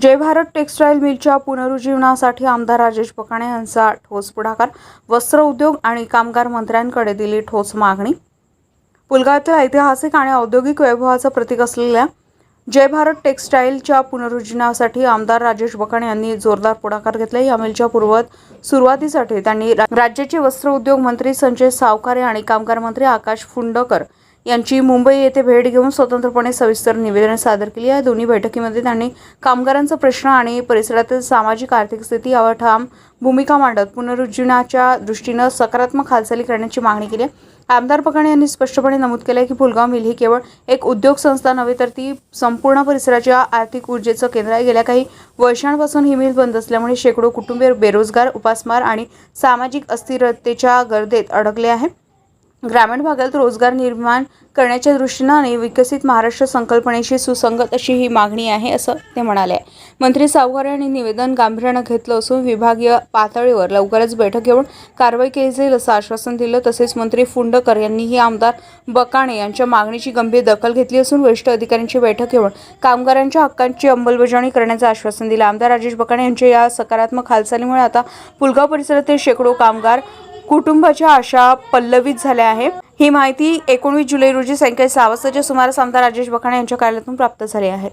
जय Bharat textile मिलच्या पुनरुज्जीवनासाठी आमदार राजेश बकाणे यांचा ठोस पुढाकार वस्त्र उद्योग आणि कामगार मंत्र्यांकडे दिली ठोस मागणी. पुलगावातील ऐतिहासिक आणि औद्योगिक वैभवाचं प्रतीक असलेल्या जय भारत टेक्स्टाईलच्या पुनरुज्जीवनासाठी आमदार राजेश बकाणे यांनी जोरदार पुढाकार घेतला. या मिलच्या पूर्वत सुरुवातीसाठी त्यांनी राज्याचे वस्त्र उद्योग मंत्री संजय सावकारे आणि कामगार मंत्री आकाश फुंडकर यांची मुंबई येथे भेट घेऊन स्वतंत्रपणे सविस्तर निवेदन सादर केली. या दोन्ही बैठकीमध्ये त्यांनी कामगारांचा प्रश्न आणि परिसरातील सामाजिक आर्थिक स्थिती यावर ठाम भूमिका मांडत पुनरुज्जीवनाच्या दृष्टीनं सकारात्मक हालचाली करण्याची मागणी केली. आहे. आमदार पकाणे यांनी स्पष्टपणे नमूद केले की फुलगाव मिल ही केवळ एक उद्योग संस्था नव्हे तर ती संपूर्ण परिसराच्या आर्थिक ऊर्जेचं केंद्र आहे. गेल्या काही वर्षांपासून ही मिल बंद असल्यामुळे शेकडो कुटुंबीय बेरोजगार उपासमार आणि सामाजिक अस्थिरतेच्या गर्दीत अडकले आहे ग्रामीण भागात रोजगार निर्माण करण्याच्या दृष्टीनं आणि विकसित महाराष्ट्र संकल्पनेशी सुसंगत अशी ही मागणी आहे असं ते म्हणाले. मंत्री सावकारे यांनी निवेदन गांभीर्यानं घेतलं असून विभागीय पातळीवर लवकरच बैठक घेऊन कारवाई केली जाईल असं आश्वासन दिलं. तसेच मंत्री फुंडकर यांनीही आमदार बकाणे यांच्या मागणीची गंभीर दखल घेतली असून वरिष्ठ अधिकाऱ्यांची बैठक घेऊन कामगारांच्या हक्कांची अंमलबजावणी करण्याचं आश्वासन दिलं. आमदार राजेश बकाणे यांच्या या सकारात्मक हालचालीमुळे आता पुलगाव परिसरातील शेकडो कामगार कुटुंबाच्या आशा पल्लवित झाल्या आहे. ही माहिती एकोणवीस जुलै रोजी सायंकाळी सहा वाजताच्या सुमारास आमदार राजेश बखाणे यांच्या कार्यालयातून प्राप्त झाली आहे.